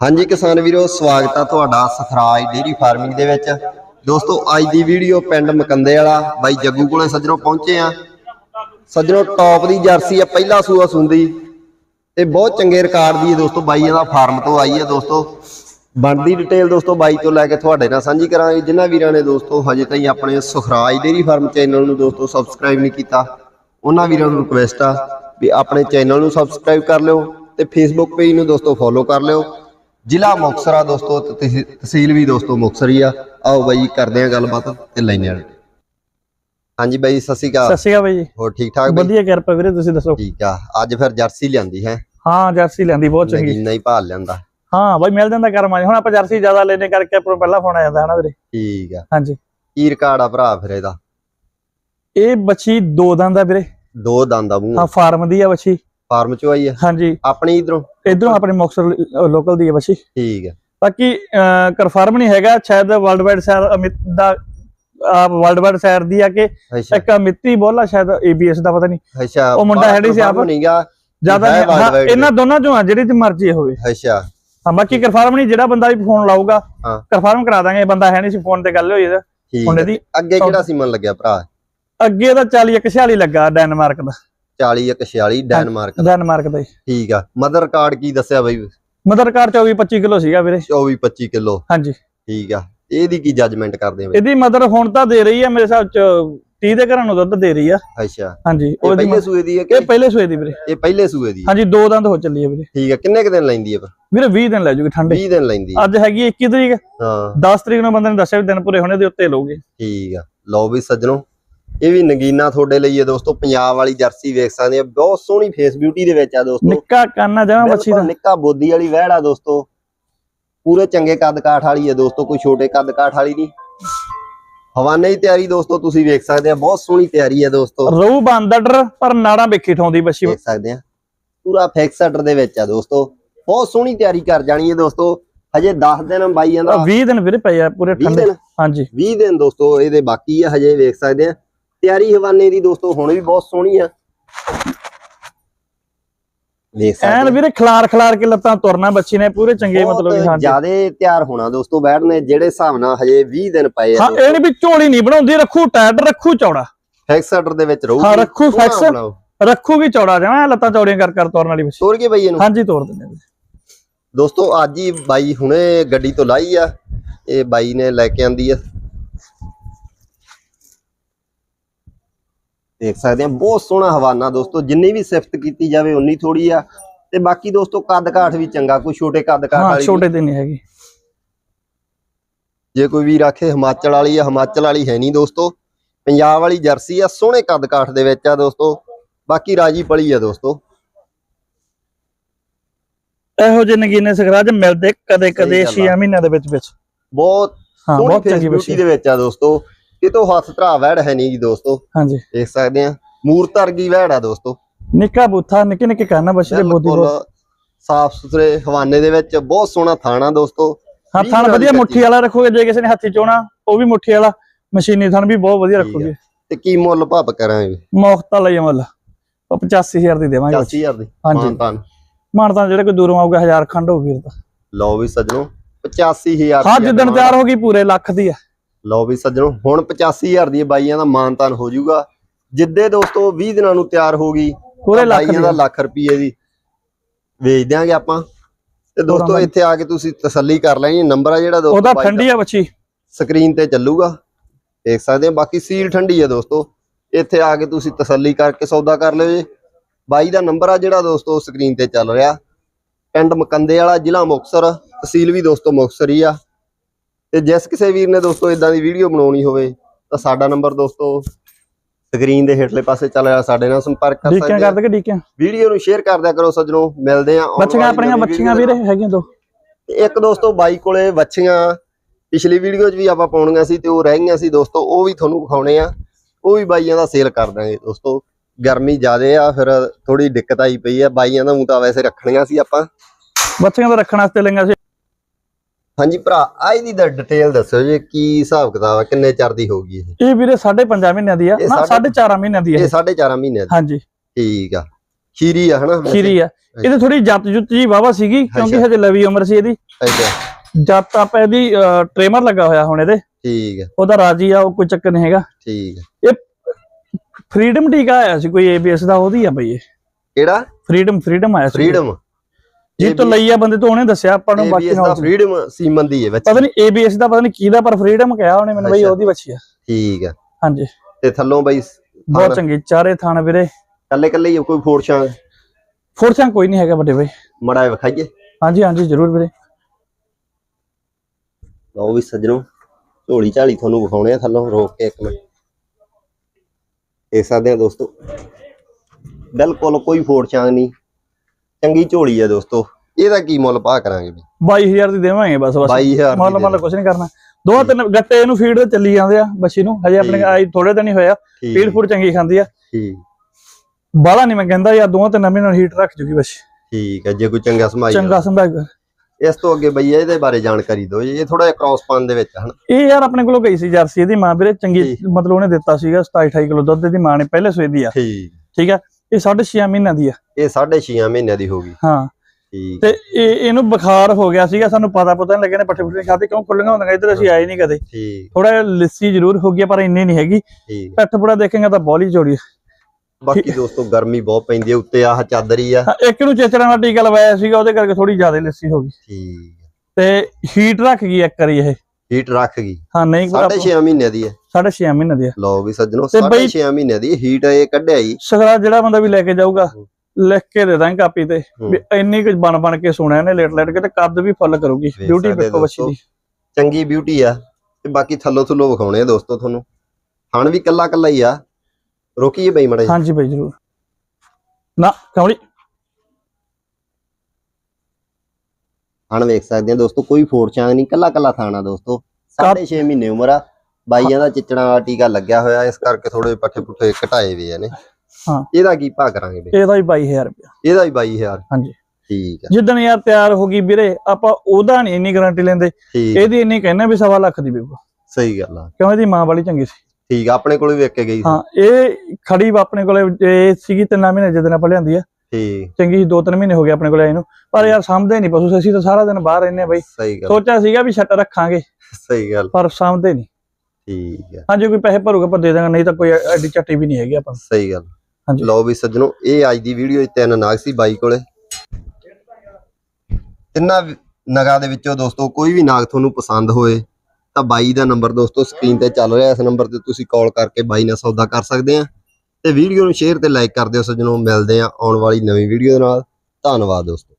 ਹਾਂਜੀ ਕਿਸਾਨ ਵੀਰੋ, ਸਵਾਗਤ ਆ ਤੁਹਾਡਾ ਸਖਰਾਜ ਡੇਰੀ ਫਾਰਮਿੰਗ ਦੇ ਵਿੱਚ। ਦੋਸਤੋ, ਅੱਜ ਦੀ ਵੀਡੀਓ ਪਿੰਡ ਮਕੰਦੇ ਵਾਲਾ ਬਾਈ ਜੱਗੂ ਕੋਲੇ ਸੱਜਣੋਂ ਪਹੁੰਚੇ ਆ। ਸੱਜਣੋਂ, ਟੌਪ ਦੀ ਜਰਸੀ ਆ, ਪਹਿਲਾ ਸੂਆ ਸੁੰਦੀ। ਤੇ ਬਹੁਤ ਚੰਗੇ ਰਿਕਾਰਡ ਦੀ ਹੈ ਦੋਸਤੋ ਬਾਈ ਦਾ ਫਾਰਮ ਤੋਂ ਆਈ ਹੈ ਦੋਸਤੋ। ਬਣਦੀ ਡਿਟੇਲ ਦੋਸਤੋ, ਬਾਈ ਤੋਂ ਲੈ ਕੇ ਤੁਹਾਡੇ ਨਾਲ ਸਾਂਝੀ ਕਰਾਂਗੇ। ਜਿਨ੍ਹਾਂ ਵੀਰਾਂ ਨੇ ਦੋਸਤੋ, ਹਜੇ ਤਾਈਂ ਆਪਣੇ ਸੁਖਰਾਜ ਡੇਰੀ ਫਾਰਮ ਚੈਨਲ ਨੂੰ ਦੋਸਤੋ ਸਬਸਕ੍ਰਾਈਬ ਨਹੀਂ ਕੀਤਾ, ਉਹਨਾਂ ਵੀਰਾਂ ਨੂੰ ਰਿਕੁਐਸਟ ਆ ਵੀ ਆਪਣੇ ਚੈਨਲ ਨੂੰ ਸਬਸਕ੍ਰਾਈਬ ਕਰ ਲਿਓ ਤੇ ਫੇਸਬੁੱਕ ਪੇਜ ਨੂੰ ਦੋਸਤੋ ਫੋਲੋ ਕਰ ਲਿਓ। ਜ਼ਿਲ੍ਹਾ ਮੁਕਤਸਰ ਆ ਦੋਸਤੋ ਤਹਿਸੀਲ ਵੀ ਦੋਸਤੋ ਮੁਕਤਸਰ ਹੀ ਆ। ਆਓ ਬਾਈ ਕਰਦੇ ਆ ਗੱਲਬਾਤ ਤੇ ਲੈਣੇ ਵਾਲੇ ਹਾਂਜੀ ਬਾਈ ਸਤਿ ਸ਼੍ਰੀ ਸਤਿ ਅਕਾਲ ਸ਼੍ਰੀ ਅਕਾਲ ਬਾਈ ਜੀ। ਹੋਰ ਠੀਕ ਠਾਕ ਬਾਈ? ਵਧੀਆ ਕਿਰਪਾ ਵੀਰੇ ਤੁਸੀਂ ਦੱਸੋ? ਠੀਕ ਆ। ਅੱਜ ਫਿਰ ਜਰਸੀ ਲਿਆਂਦੀ ਹੈ। ਹਾਂ ਜਰਸੀ ਲੈਂਦੀ ਬਹੁਤ ਚੰਗੀ। ਨਗੀਨਾ ਹੀ ਭਾਲ ਲਿਆਂਦਾ। ਹਾਂ ਬਾਈ ਮਿਲ ਜਾਂਦਾ ਕਰਮ ਆ ਹੁਣ ਆਪਾਂ ਜਰਸੀ ਜ਼ਿਆਦਾ ਲੈਣੇ ਕਰਕੇ ਆਪਾਂ ਪਹਿਲਾਂ ਫੋਨ ਆ ਜਾਂਦਾ ਹੈ ਨਾ ਵੀਰੇ? ਠੀਕ ਆ। ਹਾਂਜੀ। ਕੀ ਰਿਕਾਰਡ ਆ ਭਰਾ ਫਿਰ ਇਹਦਾ? ਇਹ ਬੱਚੀ ਦੋ ਦੰਦ ਆ ਵੀਰੇ। ਦੋ ਦੰਦ ਆ ਮੂੰਹ। ਹਾਂ ਫਾਰਮ ਦੀ ਆ ਬੱਚੀ। ਫਾਰਮ ਚੋਂ ਆਈ ਆ? ਹਾਂਜੀ। ਆਪਣੀ ਇਧਰੋਂ? ਇਧਰੋਂ ਆਪਣੇ ਮੁਕਤਸਰ ਲੋਕਲ ਦੀ ਆ ਬੱਚੀ ਠੀਕ ਆ। ਬਾਕੀ ਕਨਫਰਮ ਨਹੀਂ ਹੈਗਾ ਸ਼ਾਇਦ ਵਰਲਡ ਵਾਈਡ ਸੈਰ ਅਮਿਤ ਦਾ ਆ ਵਰਲਡ ਵਾਈਡ ਸੈਰ ਦੀ ਆ ਕਿ ਇੱਕ ਅਮਿਤੀ ਬੋਲਾ ਸ਼ਾਇਦ ਏਬੀਐਸ ਦਾ ਪਤਾ ਨਹੀਂ। ਅੱਛਾ ਉਹ ਮੁੰਡਾ ਹੈਡੀ ਸੀ ਆਪ। ਨਹੀਂਗਾ ਜ਼ਿਆਦਾ ਹੈ ਹਾਂ, ਇਹਨਾਂ ਦੋਨਾਂ ਚੋਂ ਆ ਜਿਹੜੀ ਤੇ ਮਰਜ਼ੀ ਹੋਵੇ। ਅੱਛਾ। ਹਾਂ ਬਾਕੀ ਕਨਫਰਮ ਨਹੀਂ ਜਿਹੜਾ ਬੰਦਾ ਵੀ ਫੋਨ ਲਾਊਗਾ ਹਾਂ। ਕਨਫਰਮ ਕਰਾ ਦਾਂਗੇ ਬੰਦਾ ਹੈ ਨਹੀਂ ਸੀ ਫੋਨ ਤੇ ਗੱਲ ਹੋਈ ਇਹਦਾ। ਮੁੰਡੇ। ਦੀ ਅੱਗੇ ਕਿਹੜਾ ਸੀ ਮਨ ਲੱਗਿਆ ਭਰਾ? ਅੱਗੇ ਦਾ 40 146 ਲੱਗਾ ਡੈਨਮਾਰਕ ਦਾ। 40 146 ਡੈਨਮਾਰਕ ਦਾ। ਡੈਨਮਾਰਕ ਦਾ ਠੀਕ ਆ। ਮਦਰ ਰਿਕਾਰਡ ਕੀ ਦੱਸਿਆ ਬਾਈ? ਮਦਰ ਕਾਰ 24 25 ਕਿਲੋ ਸੀਗਾ ਵੀਰੇ। 24 25 ਕਿਲੋ। ਹਾਂਜੀ। ਠੀਕ ਆ। ਇਹਦੀ ਕੀ ਜੱਜਮੈਂਟ ਕਰਦੇ ਆ ਬਾਈ? ਇਹਦੀ ਮਦਰ ਹੁਣ ਤਾਂ ਦੇ ਰਹੀ ਆ ਮੇਰੇ ਹਿਸਾਬ ਚ 30 ਦੇ ਘਰਾਂ ਨੂੰ ਦੁੱਧ ਦੇ ਰਹੀ ਆ। ਅੱਛਾ। ਹਾਂਜੀ ਇਹ ਉਹਦੀ ਪਹਿਲੇ ਸੂਏ ਦੀ ਹੈ ਇਹ ਕਿ ਪਹਿਲੇ ਸੂਏ ਦੀ ਵੀਰੇ। ਇਹ ਪਹਿਲੇ ਸੂਏ ਦੀ? ਹਾਂਜੀ ਦੋ ਦੰਦ ਹੋ ਚੱਲੀ ਆ ਵੀਰੇ। ਠੀਕ ਆ। ਕਿੰਨੇ ਕ ਦਿਨ ਲੈਂਦੀ ਫਿਰ? ਵੀਰੇ 20 ਦਿਨ ਲੈ ਜੂਗੀ ਠੰਡੇ। 20 ਦਿਨ ਲੈਂਦੀ। ਅੱਜ ਹੈਗੀ 21 ਤਰੀਕ। ਹਾਂ। 10 ਤਰੀਕ ਨੂੰ ਬੰਦੇ ਨੇ ਦੱਸਿਆ ਵੀ ਦਿਨ ਪੂਰੇ ਹੋਣੇ ਦੇ ਉੱਤੇ ਲਓਗੇ ਠੀਕ ਆ। ਲਓ ਵੀ ਸੱਜਣੋ ਇਹ ਵੀ ਨਗੀਨਾ ਤੁਹਾਡੇ ਲਈ ਹੈ ਦੋਸਤੋ ਪੰਜਾਬ ਵਾਲੀ ਜਰਸੀ ਵੇਖ ਸਕਦੇ ਆ। ਬਹੁਤ ਸੋਹਣੀ ਫੇਸ ਬਿਊਟੀ ਦੇ ਵਿੱਚ ਆ ਦੋਸਤੋ। ਨਿੱਕਾ ਕੰਨਾ ਜਮਾ ਬੱਚੀ ਦਾ। ਨਿੱਕਾ ਬੋਦੀ ਵਾਲੀ ਵਹਿੜ ਆ ਦੋਸਤੋ। ਪੂਰੇ ਚੰਗੇ ਕੱਦ ਕਾਠ ਵਾਲੀ ਹੈ ਦੋਸਤੋ ਕੋਈ ਛੋਟੇ ਕੱਦ ਕਾਠ ਵਾਲੀ ਨਹੀਂ। ਹਵਾਨੇ ਦੀ ਤਿਆਰੀ ਦੋਸਤੋ ਤੁਸੀਂ ਵੇਖ ਸਕਦੇ ਆ ਬਹੁਤ ਸੋਹਣੀ ਤਿਆਰੀ ਹੈ ਦੋਸਤੋ। ਰਹੂ ਬਾਂਦੜ ਪਰ ਨਾੜਾਂ ਵੇਖੀ ਠਾਉਂਦੀ ਬੱਚੀ ਦੇਖ ਸਕਦੇ ਆ। ਪੂਰਾ ਫਿਕਸਡ ਦੇ ਵਿੱਚ ਆ ਦੋਸਤੋ। ਬਹੁਤ ਸੋਹਣੀ ਤਿਆਰੀ ਕਰ ਜਾਣੀ ਹੈ ਦੋਸਤੋ। ਹਜੇ 10 ਦਿਨ ਬਾਈਆਂ ਦਾ 20 ਦਿਨ ਵੀਰੇ ਪਏ ਆ ਪੂਰੇ 20 ਠੰਡੇ। ਹਾਂਜੀ। 20 ਦਿਨ ਦੋਸਤੋ ਇਹਦੇ ਬਾਕੀ ਆ ਹਜੇ ਵੇਖ ਸਕਦੇ ਆ। ਤਿਆਰੀ ਹਵਾਨੇ ਦੀ ਦੋਸਤੋ ਹੁਣ ਵੀ ਬਹੁਤ ਸੋਹਣੀ ਆ। ਐਨ ਸਕਦੇ ਵੀਰੇ ਖਲਾਰ ਖਲਾਰ ਕੇ ਲੱਤਾਂ ਤੁਰਨਾ ਬੱਚੀ ਨੇ ਪੂਰੇ ਚੰਗੇ ਮਤਲਬ ਕਿ ਹਾਂਜੀ। ਜਿਆਦੇ ਤਿਆਰ ਹੋਣਾ ਦੋਸਤੋ ਬੈਠ ਨੇ ਜਿਹੜੇ ਹਿਸਾਬ ਨਾਲ ਹਜੇ 20 ਦਿਨ ਪਏ ਆ ਹਾਂ ਇਹ ਨੀ ਵੀ ਝੋਲੀ ਨਹੀਂ ਬਣਾਉਂਦੀ ਰੱਖੂ ਟਾਇਟ ਰੱਖੂ ਚੌੜਾ। ਫਿਕਸਡ ਦੇ ਵਿੱਚ ਰਹੂ ਹਾਂ, ਰੱਖੂ fix। ਰੱਖੂਗੀ ਚੌੜਾ ਜਮਾ ਲੱਤਾਂ ਚੌੜੀਆਂ ਕਰ ਕਰ ਤੁਰਨ ਵਾਲੀ ਬੱਚੀ ਤੋਰ ਕੇ ਬਈ ਇਹਨੂੰ। ਹਾਂਜੀ ਤੋਰ ਦਿੰਦੇ। ਦੋਸਤੋ ਅੱਜ ਹੀ ਬਾਈ ਹੁਣੇ ਗੱਡੀ ਤੋਂ ਲਾਈ ਆ। ਇਹ ਬਾਈ ਨੇ ਲੈ ਕੇ ਆਂਦੀ ਆ। ਦੇਖ ਸਕਦੇ ਆ ਬਹੁਤ ਸੋਹਣਾ ਹਵਾਨਾ ਦੋਸਤੋ ਜਿੰਨੀ ਵੀ ਸਿਫਤ ਕੀਤੀ ਜਾਵੇ ਉਨੀ ਥੋੜੀ ਆ। ਤੇ ਬਾਕੀ ਦੋਸਤੋ ਕੱਦ ਕਾਠ ਵੀ ਚੰਗਾ ਕੋਈ ਛੋਟੇ ਕੱਦ ਕਾਠ ਹਾਂ ਵਾਲੀ ਛੋਟੇ ਤੇ ਨਹੀਂ ਹੈਗੀ। ਜੇ ਕੋਈ ਵੀਰ ਆਖੇ ਹਿਮਾਚਲ ਵਾਲੀ ਆ ਹਿਮਾਚਲ ਵਾਲੀ ਹੈ ਨਹੀਂ ਦੋਸਤੋ। ਪੰਜਾਬ ਵਾਲੀ ਜਰਸੀ ਆ ਸੋਹਣੇ ਕੱਦ ਕਾਠ ਦੇ ਵਿੱਚ ਆ ਦੋਸਤੋ। ਬਾਕੀ ਰਾਜੀ ਪਲੀ ਆ ਦੋਸਤੋ। ਇਹੋ ਜਿਹੇ ਨਗੀਨੇ ਸਗਰਾਜ ਮਿਲਦੇ ਕਦੇ ਕਦੇ ਗੱਲ ਆ। 6 ਮਹੀਨਿਆਂ ਦੇ ਵਿੱਚ ਵਿੱਚ ਬਹੁਤ ਹਾਂ ਸੋਹਣੀ ਬਹੁਤ ਫੇਸ ਚੰਗੀ ਬਿਊਟੀ ਦੇ ਵਿੱਚ ਆ ਦੋਸਤੋ। ਕਿਤੋਂ ਹੱਥ ਧਰਾ ਵੈੜ ਹੈ ਨਹੀਂ ਜੀ ਦੋਸਤੋ। ਹਾਂਜੀ। ਦੇਖ ਸਕਦੇ ਆ ਮੂਰਤ ਵਰਗੀ ਵੈੜ ਆ ਦੋਸਤੋ। ਨਿੱਕਾ ਬੂਥਾ ਨਿੱਕੇ ਨਿੱਕੇ ਕੰਨ ਬੱਚੀ ਦੇ ਬੋਦੀ ਬਹੁਤ। ਸਾਫ਼ ਸੁਥਰੇ ਹਵਾਨੇ ਦੇ ਵਿੱਚ ਬਹੁਤ ਸੋਹਣਾ ਥਾਣਾ ਦੋਸਤੋ। ਹਾਂ ਥਣ ਵਧੀਆ। ਮੁੱਠੀ ਵਾਲਾ ਰੱਖੋਗੇ ਜੇ ਕਿਸੇ ਨੇ ਹੱਥੀ ਚੋਣਾ ਉਹ ਵੀ ਮੁੱਠੀ ਵਾਲਾ। ਮਸ਼ੀਨੀ ਥਣ ਵੀ ਬਹੁਤ ਵਧੀਆ ਰੱਖੋਗੇ। ਤੇ ਕੀ ਮੁੱਲ ਭਾਪ ਕਰਾਂਗੇ? ਮੁਫਤ ਲਈ ਮੁੱਲ। ਉਹ 85000 ਦੀ ਦੇਵਾਂਗੇ। 85000 ਦੀ। ਹਾਂਜੀ। ਮਾਨਤਾਨ। ਤਾਂ ਜਿਹੜੇ ਕੋਈ ਦੂਰੋਂ ਆਊਗਾ 1000 ਖੰਡ ਹੋ ਵੀਰ ਦਾ ਲਓ ਵੀ ਸੱਜਣੋ 85000 ਹਾਂ ਜਿੱਦਣ ਤਿਆਰ ਹੋ ਗਈ ਪੂਰੇ ਲੱਖ ਦੀ ਆ। ਲਓ ਵੀ ਸੱਜਣੋ ਹੁਣ 85000 ਦੀ ਬਾਈਆਂ ਦਾ ਮਾਨਤਾਨ ਹੋ ਜਾਊਗਾ। ਜਿੱਦੇ ਦੋਸਤੋ 20 ਦਿਨਾਂ ਨੂੰ ਤਿਆਰ ਹੋ ਗਈ ਪੂਰੇ ਲੱਖ ਦੀ। ਲੱਖ ਰੁਪਏ ਦੀ ਵੇਚ ਦਿਆਂਗੇ ਆਪਾਂ। ਤੇ ਦੋਸਤੋ ਇੱਥੇ ਆ ਕੇ ਤੁਸੀਂ ਤਸੱਲੀ ਕਰ ਲੈਣੀ ਨੰਬਰ ਆ ਜਿਹੜਾ ਦੋਸਤੋ ਉਹਦਾ ਠੰਡੀ ਆ ਬੱਚੀ। ਸਕਰੀਨ ਤੇ ਚੱਲੂਗਾ। ਦੇਖ ਸਕਦੇ ਆ ਬਾਕੀ ਸੀਲ ਠੰਡੀ ਆ ਦੋਸਤੋ। ਇੱਥੇ ਆ ਕੇ ਤੁਸੀਂ ਤਸੱਲੀ ਕਰਕੇ ਸੌਦਾ ਕਰ ਲਿਓ ਜੀ। ਬਾਈ ਦਾ ਨੰਬਰ ਆ ਜਿਹੜਾ ਦੋਸਤੋ ਸਕਰੀਨ ਤੇ ਚੱਲ ਰਿਹਾ। ਪਿੰਡ ਮਕੰਦੇ ਵਾਲਾ ਜ਼ਿਲ੍ਹਾ ਮੁਕਤਸਰ। ਤਹਿਸੀਲ ਵੀ ਦੋਸਤੋ ਮੁਕਤਸਰ ਹੀ ਆ। ਤੇ ਜਿਸ ਕਿਸੇ ਵੀਰ ਨੇ ਦੋਸਤੋ ਇਦਾਂ ਦੀ ਵੀਡੀਓ ਬਣਾਉਣੀ ਹੋਵੇ ਤਾਂ ਸਾਡਾ ਨੰਬਰ ਦੋਸਤੋ ਸਕਰੀਨ ਦੇ ਹੇਠਲੇ ਪਾਸੇ ਚੱਲ ਰਿਹਾ ਸਾਡੇ ਨਾਲ ਸੰਪਰਕ ਕਰ ਡੀਕਿਆਂ ਸਕਦੇ ਕਰ ਆ ਦੇ ਡੀਕਿਆਂ? ਵੀਡੀਓ ਨੂੰ ਸ਼ੇਅਰ ਕਰ ਦਿਆ ਕਰੋ ਸੱਜਣੋ ਮਿਲਦੇ ਆ ਬੱਚੀਆਂ ਆਪਣੀਆਂ ਬੱਚੀਆਂ ਦੇ ਵੀਰੇ ਹੈਗੀਆਂ ਦੋ। ਇੱਕ ਦੋਸਤੋ ਬਾਈ ਕੋਲੇ ਵੱਛੀਆਂ ਪਿਛਲੀ ਵੀਡੀਓ 'ਚ ਵੀ ਆਪਾਂ ਪਾਉਣੀਆਂ ਸੀ ਤੇ ਉਹ ਰਹਿ ਗਈਆਂ ਸੀ ਦੋਸਤੋ ਉਹ ਵੀ ਤੁਹਾਨੂੰ ਵਿਖਾਉਣੇ ਆ। ਉਹ ਵੀ ਬਾਈਆਂ ਦਾ ਸੇਲ ਕਰ ਦਾਂਗੇ ਦੋਸਤੋ। ਗਰਮੀ ਜ਼ਿਆਦੇ ਆ ਫਿਰ ਥੋੜੀ ਦਿੱਕਤ ਆਈ ਪਈ ਆ ਬਾਈਆਂ ਦਾ ਊਂ ਤਾਂ ਵੈਸੇ ਰੱਖਣੀਆਂ ਸੀ ਆਪਾਂ। ਬੱਚੀਆਂ ਦਾ ਰੱਖਣ ਵਾਸਤੇ ਲਈਆਂ ਸੀ। ਹਾਂਜੀ ਭਰਾ ਆ ਇਹਦੀ ਦਾ ਡਿਟੇਲ ਦੱਸੋ ਜੀ ਕੀ ਹਿਸਾਬ ਕਿਤਾਬ ਆ ਕਿੰਨੇ ਚਿਰ ਦੀ ਹੋਗੀ ਇਹ? ਇਹ ਵੀਰੇ 5.5 ਮਹੀਨਿਆਂ ਦੀ ਆ ਨਾ ਸਾਢੇ- 4.5 ਮਹੀਨਿਆਂ ਦੀ ਆ ਇਹ। 4.5 ਮਹੀਨੇ ਦੀ। ਹਾਂਜੀ। ਠੀਕ ਆ। ਖੀਰੀ ਆ ਹਨਾ? ਖੀਰੀ ਆ। ਇਹਦੇ ਥੋੜੀ ਜੱਤ ਜੁੱਤ ਜੀ ਵਾਵਾ ਸੀਗੀ ਕਿਉਂਕਿ ਹਜੇ ਲਵੀ ਉਮਰ ਸੀ ਇਹਦੀ। ਅੱਛਾ। ਜੱਤ ਆਪਾਂ ਇਹਦੀ ਟ੍ਰੇਮਰ ਲੱਗਾ ਹੋਇਆ ਹੁਣ ਇਹਦੇ। ਠੀਕ ਆ। ਉਹਦਾ ਰਾਜੀ ਆ ਉਹ ਕੋਈ ਚੱਕਰ ਨਹੀਂ ਹੈਗਾ। ਠੀਕ ਆ। ਇਹ ਫਰੀडम ਟੀਕਾ ਆਇਆ ਸੀ ਕੋਈ ABS ਦਾ ਉਹਦੀ ਆ ਬਈ ਇਹ। ਕਿਹੜਾ? ਫਰੀडम ਫਰੀडਮ ਆਇਆ ਸੀ। ਫਰੀडम ਜੀ ਤੋਂ ਲਈਆ ਬੰਦੇ ਤੋਂ ਉਹਨੇ ਦੱਸਿਆ ਆਪਾਂ ਨੂੰ ਬਾਕੀ ਨਾਲ ਫਰੀडम ਸੀਮਨ ਦੀ ਹੈ ਬੱਚੀ ਪਤਾ ਨਹੀਂ ਏਬੀਐਸ ਦਾ ਪਤਾ ਨਹੀਂ ਕੀ ਦਾ ਪਰ ਫਰੀडम ਕਿਹਾ ਉਹਨੇ ਮੈਨੂੰ ਬਈ ਉਹਦੀ ਬੱਚੀ ਆ। ਠੀਕ ਆ। ਹਾਂਜੀ। ਤੇ ਥੱਲੋਂ ਬਈ ਬਹੁਤ ਚੰਗੀ ਚਾਰੇ ਥਾਣ ਵੀਰੇ। ਕੱਲੇ ਕੱਲੇ ਹੀ ਕੋਈ ਫੋਰਸ਼ਾਂ? ਫੋਰਸ਼ਾਂ ਕੋਈ ਨਹੀਂ ਹੈਗਾ ਵੱਡੇ ਬਈ। ਮੜਾ ਵਿਖਾਈਏ। ਹਾਂਜੀ ਹਾਂਜੀ ਜ਼ਰੂਰ ਵੀਰੇ। ਲਓ ਵੀ ਸੱਜਣੋ ਢੋਲੀ ਝਾਲੀ ਤੁਹਾਨੂੰ ਵਿਖਾਉਣੇ ਆ ਥੱਲੋਂ ਰੋਕ ਕੇ ਇੱਕ ਮਿੰਟ। ਦੇਖ ਸਕਦੇ ਆ ਦੋਸਤੋ। ਬਿਲਕੁਲ ਕੋਈ ਫੋੜ ਨਹੀਂ। ਚੰਗੀ ਝੋਲੀ ਆ ਦੋਸਤੋ। ਇਹਦਾ ਕੀ ਮੁੱਲ ਪਾ ਕਰਾਂਗੇ ਵੀ? 22000 ਦੀ ਦੇਵਾਂਗੇ ਬਸ ਬਸ। 22000 ਮੁੱਲ ਮੱਲ ਕੁਝ ਨਹੀਂ ਕਰਨਾ। ਦੋ ਤਿੰਨ ਗੱਟੇ ਇਹਨੂੰ ਫੀਡ ਤੇ ਚੱਲੀ ਜਾਂਦੇ ਆ ਬੱਚੀ ਨੂੰ। ਹਜੇ ਆਪਣੇ। ਆਈ ਥੋੜੇ ਦਿਨ ਹੀ ਹੋਇਆ ਫੀਡ ਫੂਡ ਚੰਗੀ ਖਾਂਦੀ ਆ। ਠੀਕ। ਬਾਹਲਾ ਨਹੀਂ ਮੈਂ ਕਹਿੰਦਾ ਯਾਰ ਦੋ ਤਿੰਨ ਮਹੀਨੇ ਹੀਟ ਰੱਖ ਜੂਗੀ ਬੱਚੀ ਠੀਕ ਹੈ ਜੇ ਕੋਈ ਚੰਗਾ ਸਮਾਈ ਚੰਗਾ ਸੰਭਾਗ ਇਸ ਤੋਂ ਅੱਗੇ ਬਈ ਇਹਦੇ ਬਾਰੇ ਜਾਣਕਾਰੀ ਦਿਓ ਇਹ ਥੋੜਾ ਜਿਹਾ ਕ੍ਰਾਸ ਪਾਨ ਦੇ ਵਿੱਚ ਹਨ? ਇਹ ਯਾਰ ਆਪਣੇ ਕੋਲੋਂ ਗਈ ਸੀ ਜਰਸੀ ਇਹਦੀ ਮਾਂ ਵੀਰੇ। ਚੰਗੀ। ਮਤਲਬ ਉਹਨੇ ਦਿੱਤਾ ਸੀਗਾ 27 28 ਕਿਲੋ ਦੁੱਧ ਦੀ ਮਾਂ ਨੇ ਪਹਿਲੇ ਸੂਏ ਦੀ ਆ। ਠੀਕ। ਠੀਕ ਆ? ਇਹ 6.5 ਮਹੀਨਿਆਂ ਦੀ ਆ। ਇਹ 6.5 ਮਹੀਨਿਆਂ ਦੀ ਹੋ ਗਈ। ਹਾਂ। ਠੀਕ ਤੇ ਇਹ ਇਹਨੂੰ ਬੁਖਾਰ ਹੋ ਗਿਆ ਸੀਗਾ ਸਾਨੂੰ ਪਤਾ ਪਤਾ ਨਹੀਂ ਲੱਗਿਆ ਨੇ ਪੱਠੇ ਪੁੱਠੇ ਖਾਦੇ ਕਿਉਂ ਖੁੱਲੀਆਂ ਹੁੰਦੀਆਂ ਇੱਧਰ ਅਸੀਂ ਆਏ ਨਹੀਂ ਕਦੇ। ਠੀਕ। ਥੋੜਾ ਜਿਹਾ ਲਿੱਸੀ ਜ਼ਰੂਰ ਹੋ ਗਿਆ ਪਰ ਇੰਨੀ ਨਹੀਂ ਹੈਗੀ। ਪਿੱਠ ਪੁੜਾ ਦੇਖੇਗਾ ਤਾਂ ਬੋਲੀ ਆ। ਬਾਕੀ ਦੋਸਤੋ ਗਰਮੀ ਬਹੁਤ ਪੈਂਦੀ ਹੈ ਉੱਤੇ ਆਹ ਚਾਦਰੀ ਆ। ਹਾਂ, ਇੱਕ ਨੂੰ ਚੇਚੜਾਂ ਦਾ ਟੀਕਾ ਲਵਾਇਆ ਸੀਗਾ ਉਹਦੇ ਕਰਕੇ ਥੋੜੀ ਜ਼ਿਆਦਾ ਲਿੱਸੀ ਹੋ ਗਈ। ਠੀਕ ਤੇ ਹੀਟ ਰੱਖ ਗਈ ਇੱਕ ਵਾਰੀ ਇਹ। ਹੀਟ ਰੱਖ ਗਈ। ਹਾਂ ਨਹੀਂ ਸਾਢੇ 6 ਮਹੀਨਿਆਂ ਦੀ ਹੈ 6.5 ਮਹੀਨੇ ਦੀ ਆ। ਲਓ ਵੀ ਸੱਜਣੋ ਤੇ ਸਾਢੇ ਬਈ- 6 ਮਹੀਨਿਆਂ ਦੀ ਹੀਟ ਇਹ ਕੱਢਿਆ ਹੀ ਸਗਰਾ ਜਿਹੜਾ ਬੰਦਾ ਵੀ ਲੈ ਕੇ ਜਾਊਗਾ। ਲਿਖ ਕੇ ਦੇ ਦਾਂਗੇ ਕਾਪੀ ਤੇ। ਵੀ ਇੰਨੀ ਕੁ ਬਣ ਬਣ ਕੇ ਸੁਣਿਆ ਇਹਨੇ ਲੇਟ ਲੇਟ ਕੇ ਤੇ ਕੱਦ ਵੀ ਫੁੱਲ ਕਰੂਗੀ ਬਿਊਟੀ ਵੇਖੋ ਬੱਚੀ। ਦੀ। ਚੰਗੀ ਬਿਊਟੀ ਆ। ਤੇ ਬਾਕੀ ਥੱਲੋਂ ਥੱਲੋਂ ਵਿਖਾਉਣੇ ਆ ਦੋਸਤੋ ਤੁਹਾਨੂੰ। ਹਣ ਵੀ ਕੱਲਾ ਕੱਲਾ ਹੀ ਆ। ਰੋਕੀਏ ਬਈ ਮੜਾ ਹਾਂਜੀ ਬਾਈ ਜ਼ਰੂਰ। ਨਾ ਕਮਲੀ। ਹਣ ਵੇਖ ਸਕਦੇ ਆ ਦੋਸਤੋ ਕੋਈ ਫੋੜ ਚਾਂਗ ਨਹੀਂ ਕੱਲਾ ਕੱਲਾ ਥਾਣਾ ਦੋਸਤੋ। ਸਾਢੇ 6 ਮਹੀਨੇ ਉਮਰ ਆ। ਬਾਈਆਂ ਦਾ ਚਿੱਚੜਾਂ ਵਾਲਾ ਟੀਕਾ ਲੱਗਿਆ ਹੋਇਆ ਇਸ ਕਰਕੇ ਥੋੜੇ ਪੱਠੇ ਪੁੱਠੇ ਘਟਾਏ ਵੇ ਆ ਨੇ। ਹਾਂ। ਇਹਦਾ ਕੀ ਭਾ ਕਰਾਂਗੇ ਬਈ? ਇਹਦਾ ਵੀ 22000 ਰੁਪਇਆ। ਇਹਦਾ ਵੀ 22000 ਹਾਂਜੀ। ਠੀਕ ਆ। ਜਿੱਦਣ ਯਾਰ ਤਿਆਰ ਹੋ ਗਈ ਵੀਰੇ ਆਪਾਂ ਉਹਦਾ ਨਹੀਂ ਇੰਨੀ ਗਾਰੰਟੀ ਲੈਂਦੇ। ਇਹਦੀ ਇੰਨੀ ਕਹਿੰਦੇ ਵੀ ਸਵਾ ਲੱਖ ਦੀ ਵਿਕੂ ਸਹੀ ਗੱਲ ਆ। ਕਿਉਂ ਇਹਦੀ ਮਾਂ ਵਾਲੀ ਚੰਗੀ ਸੀ? ਠੀਕ ਆ, ਆਪਣੇ ਕੋਲ ਵੀ ਵੇਖ ਕੇ ਗਈ ਸੀ। ਹਾਂ ਇਹ ਖੜੀ ਵਾ ਆਪਣੇ ਕੋਲੇ ਇਹ ਸੀਗੀ ਤਿੰਨ ਮਹੀਨੇ ਜਦੋਂ ਆਪਾਂ ਲਿਆਂਦੀ ਆ। ਠੀਕ। ਚੰਗੀ ਸੀ, ਦੋ ਤਿੰਨ ਮਹੀਨੇ ਹੋ ਗਏ ਆਪਣੇ ਕੋਲੇ ਆਏ ਨੂੰ। ਪਰ ਯਾਰ ਸਾਂਭਦੇ ਨਹੀਂ ਪਸ਼ੂ ਅਸੀਂ ਤਾਂ ਸਾਰਾ ਦਿਨ ਬਾਹਰ ਰਹਿੰਦੇ ਆ ਬਈ। ਸਹੀ ਗੱਲ ਸੋਚਿਆ ਸੀਗਾ ਵੀ ਛੱਟ ਰੱਖਾਂਗੇ। ਸਹੀ ਗੱਲ। ਪਰ ਸਾਂਭਦੇ ਨਹੀਂ ਠੀਕ ਆ। ਹਾਂ ਜੇ ਕੋਈ ਪੈਸੇ ਭਰੂਗਾ ਪਰ ਦੇ ਦਾਂਗਾ ਨਹੀਂ ਤਾਂ ਕੋਈ ਐਡੀ ਚੱਟੀ ਵੀ ਨਹੀਂ ਹੈਗੀ ਆਪਾਂ ਨੂੰ। ਸਹੀ ਗੱਲ। ਹਾਂਜੀ। ਲਓ ਵੀ ਸੱਜਣੋ ਇਹ ਅੱਜ ਦੀ ਵੀਡੀਓ ਚ ਤਿੰਨ ਨਾਗ ਸੀ ਬਾਈ ਕੋਲੇ। ਤਿੰਨਾਂ ਵੀ- ਨਗਾਂ ਦੇ ਵਿੱਚੋਂ ਦੋਸਤੋ ਕੋਈ ਵੀ ਨਾਗ ਤੁਹਾਨੂੰ ਪਸੰਦ ਹੋਏ ਤਾਂ ਬਾਈ ਦਾ ਨੰਬਰ ਦੋਸਤੋ ਸਕਰੀਨ ਤੇ ਚੱਲ ਰਿਹਾ ਇਸ ਨੰਬਰ ਤੇ ਤੁਸੀਂ ਕਾਲ ਕਰਕੇ ਬਾਈ ਨਾਲ ਸੌਦਾ ਕਰ ਸਕਦੇ ਆ। ਤੇ ਵੀਡੀਓ ਨੂੰ ਸ਼ੇਅਰ ਤੇ ਲਾਈਕ ਕਰ ਦਿਓ ਸੱਜਣੋ ਮਿਲਦੇ ਆ ਆਉਣ ਵਾਲੀ ਨਵੀਂ ਵੀਡੀਓ ਦੇ ਨਾਲ। ਧੰਨਵਾਦ ਦੋਸਤੋ।